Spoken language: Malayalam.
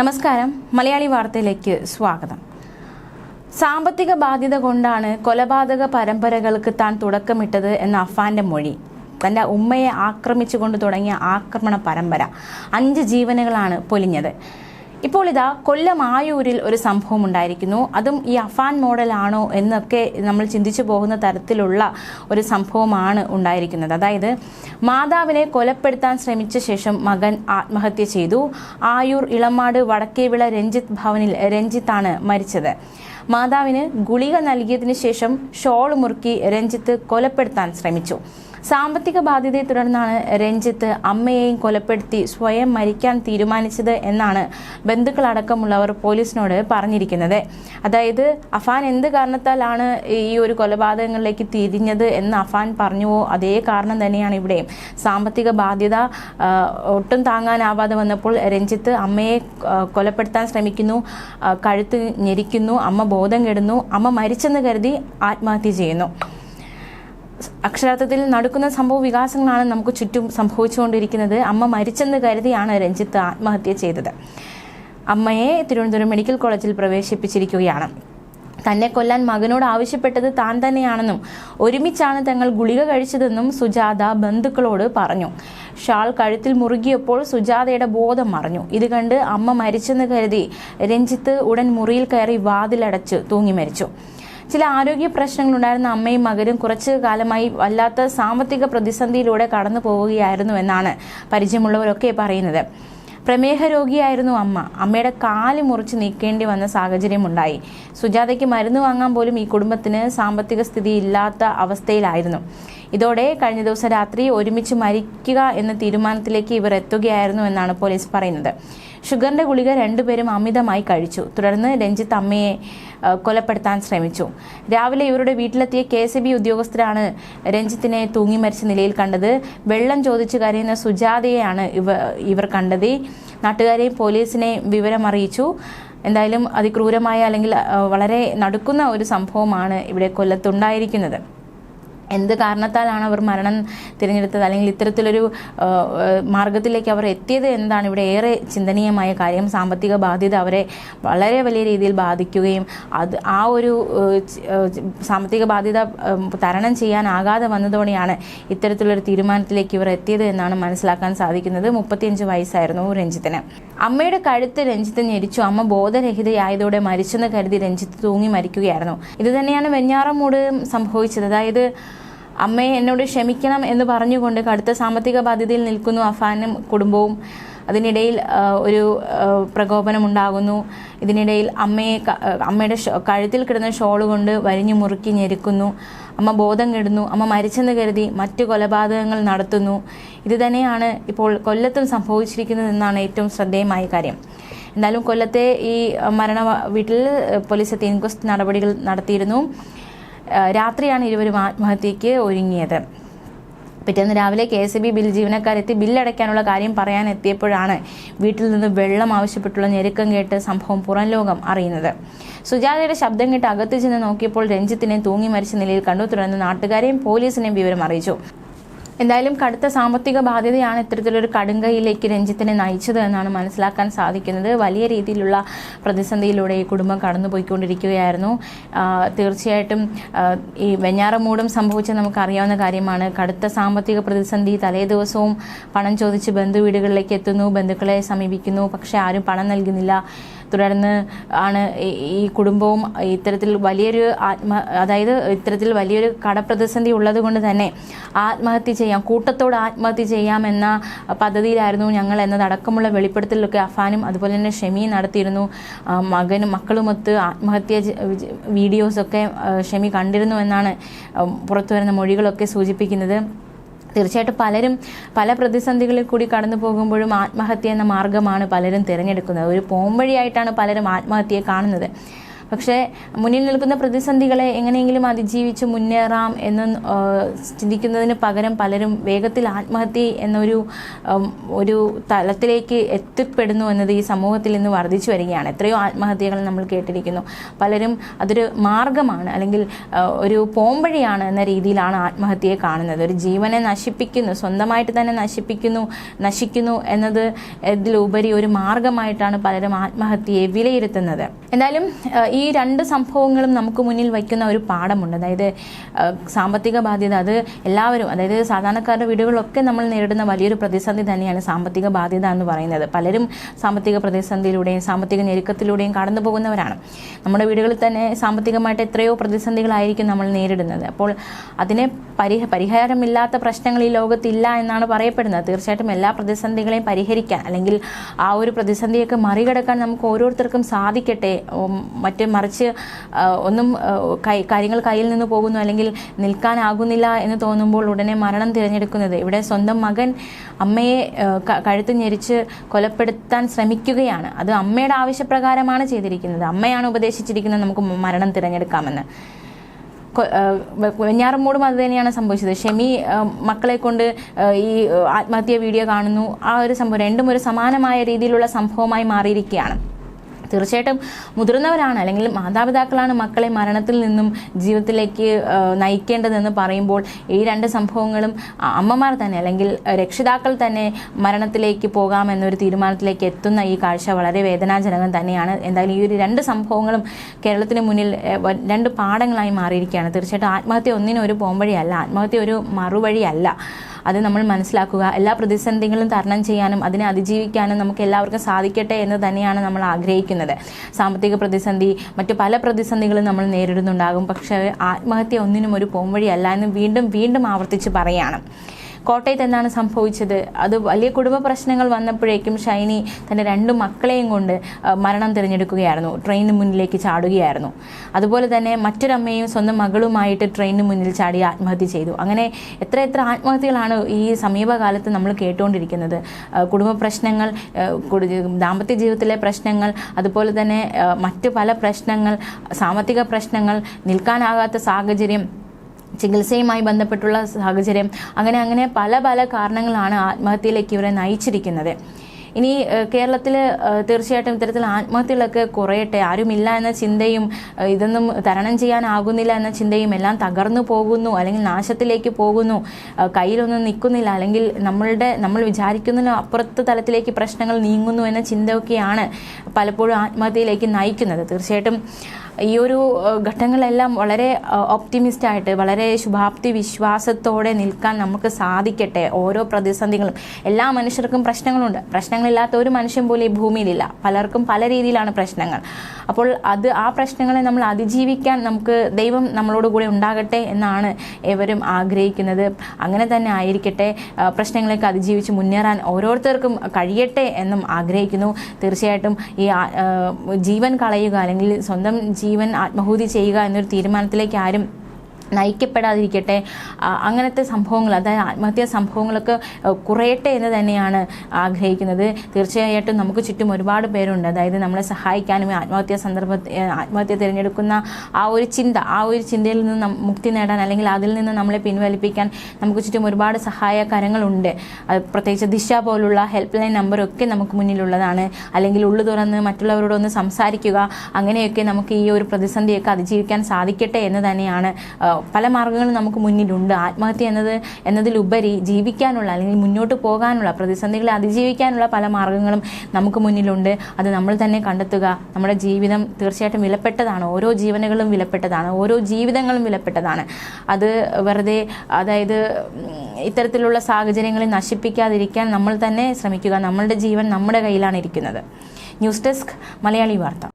നമസ്കാരം. മലയാളി വാർത്തയിലേക്ക് സ്വാഗതം. സാമ്പത്തിക ബാധ്യത കൊണ്ടാണ് കൊലപാതക പരമ്പരകൾക്ക് താൻ തുടക്കമിട്ടത് എന്ന അഫാന്റെ മൊഴി. തന്റെ ഉമ്മയെ ആക്രമിച്ചുകൊണ്ട് തുടങ്ങിയ ആക്രമണ പരമ്പര അഞ്ച് ജീവനുകളാണ് പൊലിഞ്ഞത്. ഇപ്പോൾ ഇതാ കൊല്ലം ആയൂരിൽ ഒരു സംഭവം ഉണ്ടായിരിക്കുന്നു. അതും ഈ അഫാൻ മോഡലാണോ എന്നൊക്കെ നമ്മൾ ചിന്തിച്ചു പോകുന്ന തരത്തിലുള്ള ഒരു സംഭവമാണ് ഉണ്ടായിരിക്കുന്നത്. അതായത് മാതാവിനെ കൊലപ്പെടുത്താൻ ശ്രമിച്ച ശേഷം മകൻ ആത്മഹത്യ ചെയ്തു. ആയൂർ ഇളമാട് വടക്കേവിള രഞ്ജിത്ത് ഭവനിൽ രഞ്ജിത്താണ് മരിച്ചത്. മാതാവിന് ഗുളിക നൽകിയതിനു ശേഷം ഷോൾ മുറുക്കി രഞ്ജിത്ത് കൊലപ്പെടുത്താൻ ശ്രമിച്ചു. സാമ്പത്തിക ബാധ്യതയെ തുടർന്നാണ് രഞ്ജിത്ത് അമ്മയെയും കൊലപ്പെടുത്തി സ്വയം മരിക്കാൻ തീരുമാനിച്ചത് എന്നാണ് ബന്ധുക്കളടക്കമുള്ളവർ പോലീസിനോട് പറഞ്ഞിരിക്കുന്നത്. അതായത് അഫാൻ എന്ത് കാരണത്താലാണ് ഈ ഒരു കൊലപാതകങ്ങളിലേക്ക് തിരിഞ്ഞത് എന്ന് അഫാൻ പറഞ്ഞുവോ? അതേ കാരണം തന്നെയാണ് ഇവിടെയും. സാമ്പത്തിക ബാധ്യത ഒട്ടും താങ്ങാനാവാതെ വന്നപ്പോൾ രഞ്ജിത്ത് അമ്മയെ കൊലപ്പെടുത്താൻ ശ്രമിക്കുന്നു കഴുത്ത് ഞെരിക്കുന്നു അമ്മ ബോധം കെടുന്നു അമ്മ മരിച്ചെന്ന് കരുതി ആത്മഹത്യ ചെയ്യുന്നു. അക്ഷരാർത്ഥത്തിൽ നടക്കുന്ന സംഭവ വികാസങ്ങളാണ് നമുക്ക് ചുറ്റും സംഭവിച്ചുകൊണ്ടിരിക്കുന്നത്. അമ്മ മരിച്ചെന്ന് കരുതിയാണ് രഞ്ജിത്ത് ആത്മഹത്യ ചെയ്തത്. അമ്മയെ തിരുവനന്തപുരം മെഡിക്കൽ കോളേജിൽ പ്രവേശിപ്പിച്ചിരിക്കുകയാണ്. തന്നെ കൊല്ലാൻ മകനോട് ആവശ്യപ്പെട്ടത് താൻ തന്നെയാണെന്നും ഒരുമിച്ചാണ് തങ്ങൾ ഗുളിക കഴിച്ചതെന്നും സുജാത ബന്ധുക്കളോട് പറഞ്ഞു. ഷാൾ കഴുത്തിൽ മുറുകിയപ്പോൾ സുജാതയുടെ ബോധം മറഞ്ഞു. ഇത് കണ്ട് അമ്മ മരിച്ചെന്ന് കരുതി രഞ്ജിത്ത് ഉടൻ മുറിയിൽ കയറി വാതിലടച്ച് തൂങ്ങി മരിച്ചു. ചില ആരോഗ്യ പ്രശ്നങ്ങളുണ്ടായിരുന്ന അമ്മയും മകനും കുറച്ചു കാലമായി വല്ലാത്ത സാമ്പത്തിക പ്രതിസന്ധിയിലൂടെ കടന്നു പോവുകയായിരുന്നു എന്നാണ് പരിചയമുള്ളവരൊക്കെ പറയുന്നത്. പ്രമേഹ രോഗിയായിരുന്നു അമ്മ. അമ്മയുടെ കാൽ മുറിച്ച് നീക്കേണ്ടി വന്ന സാഹചര്യമുണ്ടായി. സുജാതയ്ക്ക് മരുന്ന് വാങ്ങാൻ പോലും ഈ കുടുംബത്തിന് സാമ്പത്തിക സ്ഥിതി ഇല്ലാത്ത അവസ്ഥയിലായിരുന്നു. ഇതോടെ കഴിഞ്ഞ ദിവസം രാത്രി ഒരുമിച്ച് മരിക്കുക എന്ന തീരുമാനത്തിലേക്ക് ഇവർ എത്തുകയായിരുന്നു എന്നാണ് പോലീസ് പറയുന്നത്. ഷുഗറിന്റെ ഗുളിക രണ്ടുപേരും അമിതമായി കഴിച്ചു. തുടർന്ന് രഞ്ജിത്ത് അമ്മയെ കൊലപ്പെടുത്താൻ ശ്രമിച്ചു. രാവിലെ ഇവരുടെ വീട്ടിലെത്തിയ കെ എസ് ബി ഉദ്യോഗസ്ഥരാണ് രഞ്ജിത്തിനെ തൂങ്ങി മരിച്ച നിലയിൽ കണ്ടത്. വെള്ളം ചോദിച്ചു കരയുന്ന സുജാതയെയാണ് ഇവ ഇവർ കണ്ടത്. നാട്ടുകാരെയും പോലീസിനെയും വിവരമറിയിച്ചു. എന്തായാലും അതിക്രൂരമായ അല്ലെങ്കിൽ വളരെ നടുക്കുന്ന ഒരു സംഭവമാണ് ഇവിടെ കൊല്ലത്തുണ്ടായിരിക്കുന്നത് എന്ത് കാരണത്താലാണ് അവർ മരണം തിരഞ്ഞെടുത്തത്? അല്ലെങ്കിൽ ഇത്തരത്തിലൊരു മാർഗത്തിലേക്ക് അവർ എത്തിയത് എന്താണ്? ഇവിടെ ഏറെ ചിന്തനീയമായ കാര്യം സാമ്പത്തിക ബാധ്യത അവരെ വളരെ വലിയ രീതിയിൽ ബാധിക്കുകയും അത് ആ ഒരു സാമ്പത്തിക ബാധ്യത തരണം ചെയ്യാനാകാതെ വന്നതോടെയാണ് ഇത്തരത്തിലൊരു തീരുമാനത്തിലേക്ക് ഇവർ എത്തിയത് എന്നാണ് മനസ്സിലാക്കാൻ സാധിക്കുന്നത്. മുപ്പത്തിയഞ്ച് വയസ്സായിരുന്നു രഞ്ജിത്തിന്. അമ്മയുടെ കഴുത്ത് രഞ്ജിത്ത് ഞെരിച്ചു. അമ്മ ബോധരഹിതയായതോടെ മരിച്ചെന്ന് കരുതി രഞ്ജിത്ത് തൂങ്ങി മരിക്കുകയായിരുന്നു. ഇത് തന്നെയാണ് വെഞ്ഞാറമൂട് സംഭവിച്ചത്. അതായത് അമ്മയെ എന്നോട് ക്ഷമിക്കണം എന്ന് പറഞ്ഞുകൊണ്ട് കടുത്ത സാമ്പത്തിക ബാധ്യതയിൽ നിൽക്കുന്നു അഫാനും കുടുംബവും. അതിനിടയിൽ ഒരു പ്രകോപനമുണ്ടാകുന്നു. ഇതിനിടയിൽ അമ്മയെ അമ്മയുടെ കഴുത്തിൽ കിടന്ന ഷോൾ കൊണ്ട് വരിഞ്ഞു മുറുക്കി ഞെരുക്കുന്നു. അമ്മ ബോധം കെടുന്നു. അമ്മ മരിച്ചെന്ന് കരുതി മറ്റു കൊലപാതകങ്ങൾ നടത്തുന്നു. ഇത് തന്നെയാണ് ഇപ്പോൾ കൊല്ലത്തും സംഭവിച്ചിരിക്കുന്നതെന്നാണ് ഏറ്റവും ശ്രദ്ധേയമായ കാര്യം. എന്നാലും കൊല്ലത്തെ ഈ മരണ വീട്ടിൽ പോലീസ് എത്തി ഇൻക്വസ്റ്റ് നടപടികൾ നടത്തിയിരുന്നു. രാത്രിയാണ് ഇരുവരും ആത്മഹത്യയ്ക്ക് ഒരുങ്ങിയത്. പിറ്റേന്ന് രാവിലെ കെ എസ് ബി ബിൽ ജീവനക്കാരെത്തി ബില്ലടയ്ക്കാനുള്ള കാര്യം പറയാൻ എത്തിയപ്പോഴാണ് വീട്ടിൽ നിന്ന് വെള്ളം ആവശ്യപ്പെട്ടുള്ള ഞെരുക്കം കേട്ട് സംഭവം പുറം ലോകം അറിയുന്നത്. സുജാതയുടെ ശബ്ദം കേട്ട് അകത്ത് ചെന്ന് നോക്കിയപ്പോൾ രഞ്ജിത്തിനെ തൂങ്ങി മരിച്ച നിലയിൽ കണ്ടു തുടർന്ന് നാട്ടുകാരെയും പോലീസിനെയും വിവരം അറിയിച്ചു. എന്തായാലും കടുത്ത സാമ്പത്തിക ബാധ്യതയാണ് ഇത്തരത്തിലൊരു കടുങ്കയിലേക്ക് രഞ്ജിത്തിനെ നയിച്ചത് എന്നാണ് മനസ്സിലാക്കാൻ സാധിക്കുന്നത്. വലിയ രീതിയിലുള്ള പ്രതിസന്ധിയിലൂടെ ഈ കുടുംബം കടന്നുപോയിക്കൊണ്ടിരിക്കുകയായിരുന്നു. തീർച്ചയായിട്ടും ഈ വെഞ്ഞാറമൂടും സംഭവിച്ച നമുക്കറിയാവുന്ന കാര്യമാണ്. കടുത്ത സാമ്പത്തിക പ്രതിസന്ധി തലേ ദിവസവും പണം ചോദിച്ച് ബന്ധുവീടുകളിലേക്ക് എത്തുന്നു ബന്ധുക്കളെ സമീപിക്കുന്നു. പക്ഷേ ആരും പണം നൽകുന്നില്ല. തുടർന്ന് ആണ് ഈ- കുടുംബവും ഇത്തരത്തിൽ വലിയൊരു ആത്മ അതായത് ഇത്തരത്തിൽ വലിയൊരു കടപ്രതിസന്ധി ഉള്ളത് കൊണ്ട് തന്നെ ആത്മഹത്യ ചെയ്യാം കൂട്ടത്തോട് ആത്മഹത്യ ചെയ്യാം എന്ന പദ്ധതിയിലായിരുന്നു ഞങ്ങൾ എന്നതടക്കമുള്ള വെളിപ്പെടുത്തലൊക്കെ അഫാനും അതുപോലെ തന്നെ ഷെമിയും നടത്തിയിരുന്നു. മകനും മക്കളുമൊത്ത് ആത്മഹത്യ വീഡിയോസൊക്കെ ഷെമി കണ്ടിരുന്നു എന്നാണ് പുറത്തു വരുന്ന മൊഴികളൊക്കെ സൂചിപ്പിക്കുന്നത്. തീർച്ചയായിട്ടും പലരും പല പ്രതിസന്ധികളിൽ കൂടി കടന്നു പോകുമ്പോഴും ആത്മഹത്യ എന്ന മാർഗമാണ് പലരും തിരഞ്ഞെടുക്കുന്നത്. ഒരു പോംവഴിയായിട്ടാണ് പലരും ആത്മഹത്യയെ കാണുന്നത്. പക്ഷേ മുന്നിൽ നിൽക്കുന്ന പ്രതിസന്ധികളെ എങ്ങനെയെങ്കിലും അതിജീവിച്ച് മുന്നേറാം എന്ന് ചിന്തിക്കുന്നതിന് പകരം പലരും വേഗത്തിൽ ആത്മഹത്യ എന്നൊരു ഒരു തലത്തിലേക്ക് എത്തിപ്പെടുന്നു എന്നത് ഈ സമൂഹത്തിൽ നിന്ന് വർദ്ധിച്ചു വരികയാണ്. എത്രയോ ആത്മഹത്യകൾ നമ്മൾ കേട്ടിരിക്കുന്നു. പലരും അതൊരു മാർഗമാണ് അല്ലെങ്കിൽ ഒരു പോംവഴിയാണ് എന്ന രീതിയിലാണ് ആത്മഹത്യയെ കാണുന്നത്. ഒരു ജീവനെ നശിപ്പിക്കുന്നു സ്വന്തമായിട്ട് തന്നെ നശിപ്പിക്കുന്നു നശിക്കുന്നു എന്നത് ഇതിലുപരി ഒരു മാർഗമായിട്ടാണ് പലരും ആത്മഹത്യയെ വിലയിരുത്തുന്നത്. എന്തായാലും ആ, ഈ രണ്ട് സംഭവങ്ങളും നമുക്ക് മുന്നിൽ വയ്ക്കുന്ന ഒരു പാഠമുണ്ട്. അതായത് സാമ്പത്തിക ബാധ്യത അത് എല്ലാവരും അതായത് സാധാരണക്കാരുടെ വീടുകളിലൊക്കെ നമ്മൾ നേരിടുന്ന വലിയൊരു പ്രതിസന്ധി തന്നെയാണ് സാമ്പത്തിക ബാധ്യത എന്ന് പറയുന്നത്. പലരും സാമ്പത്തിക പ്രതിസന്ധിയിലൂടെയും സാമ്പത്തിക ഞെരുക്കത്തിലൂടെയും കടന്നു പോകുന്നവരാണ്. നമ്മുടെ വീടുകളിൽ തന്നെ സാമ്പത്തികമായിട്ട് എത്രയോ പ്രതിസന്ധികളായിരിക്കും നമ്മൾ നേരിടുന്നത്. അപ്പോൾ അതിനെ പരിഹ പരിഹാരമില്ലാത്ത പ്രശ്നങ്ങൾ ഈ ലോകത്തില്ല എന്നാണ് പറയപ്പെടുന്നത്. തീർച്ചയായിട്ടും എല്ലാ പ്രതിസന്ധികളെയും പരിഹരിക്കാൻ അല്ലെങ്കിൽ ആ ഒരു പ്രതിസന്ധിയൊക്കെ മറികടക്കാൻ നമുക്ക് ഓരോരുത്തർക്കും സാധിക്കട്ടെ മറ്റ് മറിച്ച് ഒന്നും കാര്യങ്ങൾ കയ്യിൽ നിന്ന് പോകുന്നു അല്ലെങ്കിൽ നിൽക്കാനാകുന്നില്ല എന്ന് തോന്നുമ്പോൾ ഉടനെ മരണം തിരഞ്ഞെടുക്കുന്നത്. ഇവിടെ സ്വന്തം മകൻ അമ്മയെ കഴുത്ത് ഞെരിച്ച് കൊലപ്പെടുത്താൻ ശ്രമിക്കുകയാണ്. അത് അമ്മയുടെ ആവശ്യപ്രകാരമാണ് ചെയ്തിരിക്കുന്നത്. അമ്മയാണ് ഉപദേശിച്ചിരിക്കുന്നത് നമുക്ക് മരണം തിരഞ്ഞെടുക്കാമെന്ന്. വെഞ്ഞാറമ്മൂടും അത് തന്നെയാണ് സംഭവിച്ചത്. ഷെമി മക്കളെ കൊണ്ട് ഈ ആത്മഹത്യ വീഡിയോ കാണുന്നു. ആ ഒരു സംഭവം രണ്ടും ഒരു സമാനമായ രീതിയിലുള്ള സംഭവമായി മാറിയിരിക്കുകയാണ്. തീർച്ചയായിട്ടും മുതിർന്നവരാണ് അല്ലെങ്കിൽ മാതാപിതാക്കളാണ് മക്കളെ മരണത്തിൽ നിന്നും ജീവിതത്തിലേക്ക് നയിക്കേണ്ടതെന്ന് പറയുമ്പോൾ ഈ രണ്ട് സംഭവങ്ങളും അമ്മമാർ തന്നെ അല്ലെങ്കിൽ രക്ഷിതാക്കൾ തന്നെ മരണത്തിലേക്ക് പോകാമെന്നൊരു തീരുമാനത്തിലേക്ക് എത്തുന്ന ഈ കാഴ്ച വളരെ വേദനാജനകം തന്നെയാണ്. എന്തായാലും ഈ ഒരു രണ്ട് സംഭവങ്ങളും കേരളത്തിന് മുന്നിൽ രണ്ട് പാഠങ്ങളായി മാറിയിരിക്കുകയാണ്. തീർച്ചയായിട്ടും ആത്മഹത്യ ഒന്നിനൊരു പോംവഴിയല്ല ആത്മഹത്യ ഒരു മറുവഴിയല്ല അത് നമ്മൾ മനസ്സിലാക്കുക. എല്ലാ പ്രതിസന്ധികളും തരണം ചെയ്യാനും അതിനെ അതിജീവിക്കാനും നമുക്ക് എല്ലാവർക്കും സാധിക്കട്ടെ എന്ന് തന്നെയാണ് നമ്മൾ ആഗ്രഹിക്കുന്നത്. സാമ്പത്തിക പ്രതിസന്ധി മറ്റു പല പ്രതിസന്ധികളും നമ്മൾ നേരിടുന്നുണ്ടാകും. പക്ഷേ ആത്മഹത്യ ഒന്നിനും ഒരു പോംവഴിയല്ല എന്ന് വീണ്ടും വീണ്ടും ആവർത്തിച്ച് പറയാണ്. കോട്ടയത്ത് എന്താണ് സംഭവിച്ചത്? അത് വലിയ കുടുംബ പ്രശ്നങ്ങൾ വന്നപ്പോഴേക്കും ഷൈനി തന്റെ രണ്ട് മക്കളെയും കൊണ്ട് മരണം തിരഞ്ഞെടുക്കുകയായിരുന്നു. ട്രെയിനിന് മുന്നിലേക്ക് ചാടുകയായിരുന്നു. അതുപോലെ തന്നെ മറ്റൊരമ്മയും സ്വന്തം മകളുമായിട്ട് ട്രെയിനിന് മുന്നിൽ ചാടി ആത്മഹത്യ ചെയ്തു. അങ്ങനെ എത്ര എത്ര ആത്മഹത്യകളാണ് ഈ സമീപകാലത്ത് നമ്മൾ കേട്ടുകൊണ്ടിരിക്കുന്നത്. കുടുംബ പ്രശ്നങ്ങൾ ദാമ്പത്യ ജീവിതത്തിലെ പ്രശ്നങ്ങൾ അതുപോലെ തന്നെ മറ്റു പല പ്രശ്നങ്ങൾ സാമ്പത്തിക പ്രശ്നങ്ങൾ നിൽക്കാനാകാത്ത സാഹചര്യം ചികിത്സയുമായി ബന്ധപ്പെട്ടുള്ള സാഹചര്യം. അങ്ങനെ അങ്ങനെ പല പല കാരണങ്ങളാണ് ആത്മഹത്യയിലേക്ക് ഇവരെ നയിച്ചിരിക്കുന്നത്. ഇനി കേരളത്തിൽ തീർച്ചയായിട്ടും ഇത്തരത്തിൽ ആത്മഹത്യകളൊക്കെ കുറയട്ടെ. ആരുമില്ല എന്ന ചിന്തയും ഇതൊന്നും തരണം ചെയ്യാനാകുന്നില്ല എന്ന ചിന്തയും എല്ലാം തകർന്നു പോകുന്നു. അല്ലെങ്കിൽ നാശത്തിലേക്ക് പോകുന്നു. കയ്യിലൊന്നും നിൽക്കുന്നില്ല. അല്ലെങ്കിൽ നമ്മളുടെ നമ്മൾ വിചാരിക്കുന്നതിന് അപ്പുറത്ത് തലത്തിലേക്ക് പ്രശ്നങ്ങൾ നീങ്ങുന്നു എന്ന ചിന്തയൊക്കെയാണ് പലപ്പോഴും ആത്മഹത്യയിലേക്ക് നയിക്കുന്നത്. തീർച്ചയായിട്ടും ഈ ഒരു ഘട്ടങ്ങളെല്ലാം വളരെ ഓപ്റ്റിമിസ്റ്റ് ആയിട്ട് വളരെ ശുഭാപ്തി വിശ്വാസത്തോടെ നിൽക്കാൻ നമുക്ക് സാധിക്കട്ടെ ഓരോ പ്രതിസന്ധികളും. എല്ലാ മനുഷ്യർക്കും പ്രശ്നങ്ങളുണ്ട്. പ്രശ്നങ്ങളില്ലാത്ത ഒരു മനുഷ്യൻ പോലും ഈ ഭൂമിയിലില്ല. പലർക്കും പല രീതിയിലാണ് പ്രശ്നങ്ങൾ. അപ്പോൾ അത് ആ പ്രശ്നങ്ങളെ നമ്മൾ അതിജീവിക്കാൻ നമുക്ക് ദൈവം നമ്മളോട് കൂടെ ഉണ്ടാകട്ടെ എന്നാണ് എവരും ആഗ്രഹിക്കുന്നത്. അങ്ങനെ തന്നെ ആയിരിക്കട്ടെ. പ്രശ്നങ്ങളൊക്കെ അതിജീവിച്ച് മുന്നേറാൻ ഓരോരുത്തർക്കും കഴിയട്ടെ എന്നും ആഗ്രഹിക്കുന്നു. തീർച്ചയായിട്ടും ഈ ജീവൻ കളയുക അല്ലെങ്കിൽ സ്വന്തം ജീവൻ ആത്മഹൂതി ചെയ്യുക എന്നൊരു തീരുമാനത്തിലേക്ക് ആരും നയിക്കപ്പെടാതിരിക്കട്ടെ. അങ്ങനത്തെ സംഭവങ്ങൾ അതായത് ആത്മഹത്യാ സംഭവങ്ങളൊക്കെ കുറയട്ടെ എന്ന് തന്നെയാണ് ആഗ്രഹിക്കുന്നത്. തീർച്ചയായിട്ടും നമുക്ക് ചുറ്റും ഒരുപാട് പേരുണ്ട്. അതായത് നമ്മളെ സഹായിക്കാനും ആത്മഹത്യാ സന്ദർഭ ആത്മഹത്യ തിരഞ്ഞെടുക്കുന്ന ആ ഒരു ചിന്ത ആ ഒരു ചിന്തയിൽ നിന്ന് മുക്തി നേടാൻ അല്ലെങ്കിൽ അതിൽ നിന്ന് നമ്മളെ പിൻവലിപ്പിക്കാൻ നമുക്ക് ചുറ്റും ഒരുപാട് സഹായ കരങ്ങളുണ്ട് അത് പ്രത്യേകിച്ച് ദിശ പോലുള്ള ഹെൽപ്പ് ലൈൻ നമ്പറൊക്കെ നമുക്ക് മുന്നിലുള്ളതാണ്. അല്ലെങ്കിൽ ഉള്ളു തുറന്ന് മറ്റുള്ളവരോടൊന്ന് സംസാരിക്കുക അങ്ങനെയൊക്കെ നമുക്ക് ഈ ഒരു പ്രതിസന്ധിയൊക്കെ അതിജീവിക്കാൻ സാധിക്കട്ടെ എന്ന് തന്നെയാണ് പല മാർഗങ്ങളും നമുക്ക് മുന്നിലുണ്ട്. ആത്മഹത്യ എന്നത് എന്നതിലുപരി ജീവിക്കാനുള്ള അല്ലെങ്കിൽ മുന്നോട്ട് പോകാനുള്ള പ്രതിസന്ധികളെ അതിജീവിക്കാനുള്ള പല മാർഗങ്ങളും നമുക്ക് മുന്നിലുണ്ട്. അത് നമ്മൾ തന്നെ കണ്ടെത്തുക. നമ്മുടെ ജീവിതം തീർച്ചയായിട്ടും വിലപ്പെട്ടതാണ്. ഓരോ ജീവനുകളും വിലപ്പെട്ടതാണ്. ഓരോ ജീവിതങ്ങളും വിലപ്പെട്ടതാണ്. അത് വെറുതെ അതായത് ഇത്തരത്തിലുള്ള സാഹചര്യങ്ങളെ നശിപ്പിക്കാതിരിക്കാൻ നമ്മൾ തന്നെ ശ്രമിക്കുക. നമ്മളുടെ ജീവൻ നമ്മുടെ കയ്യിലാണ് ഇരിക്കുന്നത്. ന്യൂസ് ഡെസ്ക് മലയാളി വാർത്ത.